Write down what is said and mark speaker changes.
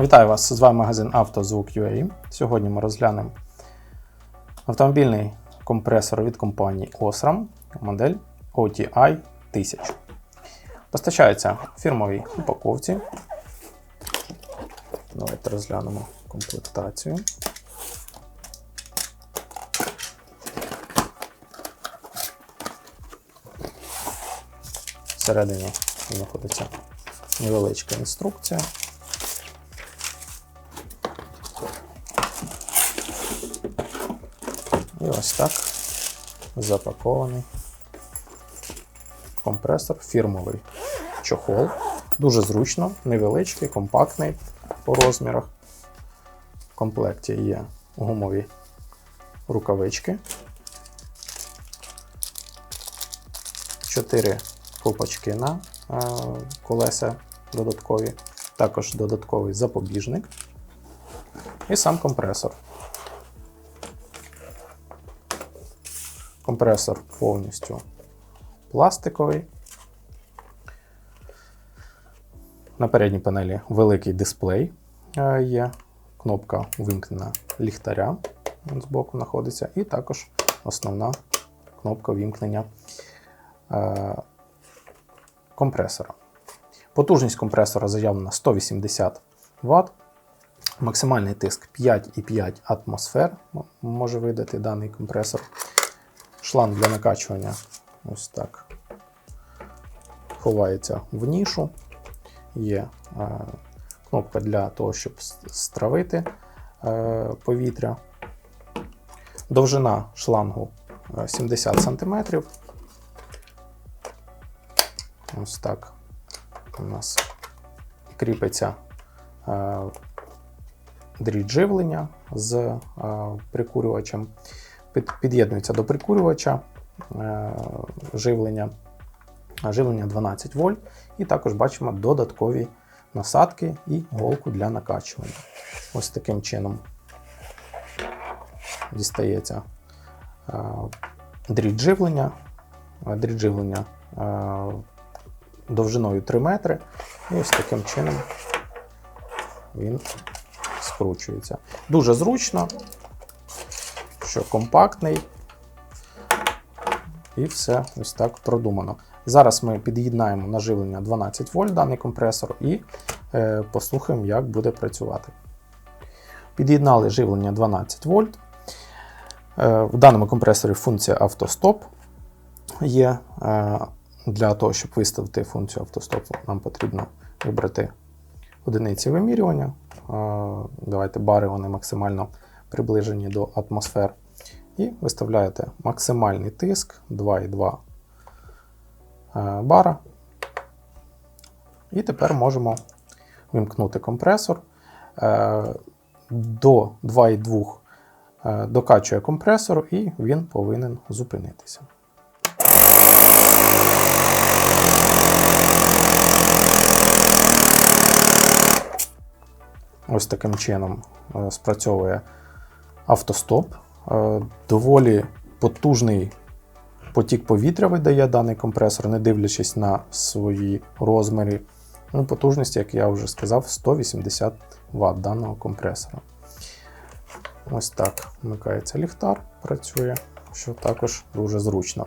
Speaker 1: Вітаю вас! З вами магазин «Автозвук.UA». Сьогодні ми розглянемо автомобільний компресор від компанії Osram, модель OTI 1000. Постачається в фірмовій упаковці. Давайте розглянемо комплектацію. Всередині знаходиться невеличка інструкція. Так запакований компресор, фірмовий чохол. Дуже зручно, невеличкий, компактний по розмірах. В комплекті є гумові рукавички. Чотири копачки на е, колеса додаткові, також додатковий запобіжник і сам компресор. Компресор повністю пластиковий. На передній панелі великий дисплей е, є. Кнопка вимкнення ліхтаря збоку знаходиться, і також основна кнопка вимкнення е, компресора. Потужність компресора заявлена 180 Вт. Максимальний тиск 5,5 атмосфер може видати даний компресор. Шланг для накачування ось так ховається в нішу. Є е, кнопка для того, щоб стравити е, повітря. Довжина шлангу е, 70 см. Ось так у нас кріпиться е, дріт живлення з е, прикурювачем. Під- Під'єднується до прикурювача е, живлення, живлення 12 вольт. І також бачимо додаткові насадки і голку для накачування. Ось таким чином дістається е, дріт живлення. Дріт живлення е, довжиною 3 метри. І ось таким чином він скручується. Дуже зручно, що компактний. І все ось так продумано. Зараз ми під'єднаємо на живлення 12 вольт даний компресор і е, послухаємо, як буде працювати. Під'єднали живлення 12 вольт. Е, в даному компресорі функція автостоп є. Е, для того, щоб виставити функцію автостопу, нам потрібно вибрати одиниці вимірювання. Е, Давайте бари вони максимально приближені до атмосфер. І виставляєте максимальний тиск 2,2 е, бара. І тепер можемо вимкнути компресор. Е, До 2,2 е, докачує компресор, і він повинен зупинитися. Ось таким чином спрацьовує автостоп. Е, Доволі потужний потік повітря видає даний компресор, не дивлячись на свої розміри. Ну, потужність, як я вже сказав, 180 Вт даного компресора. Ось так вмикається ліхтар, працює, що також дуже зручно.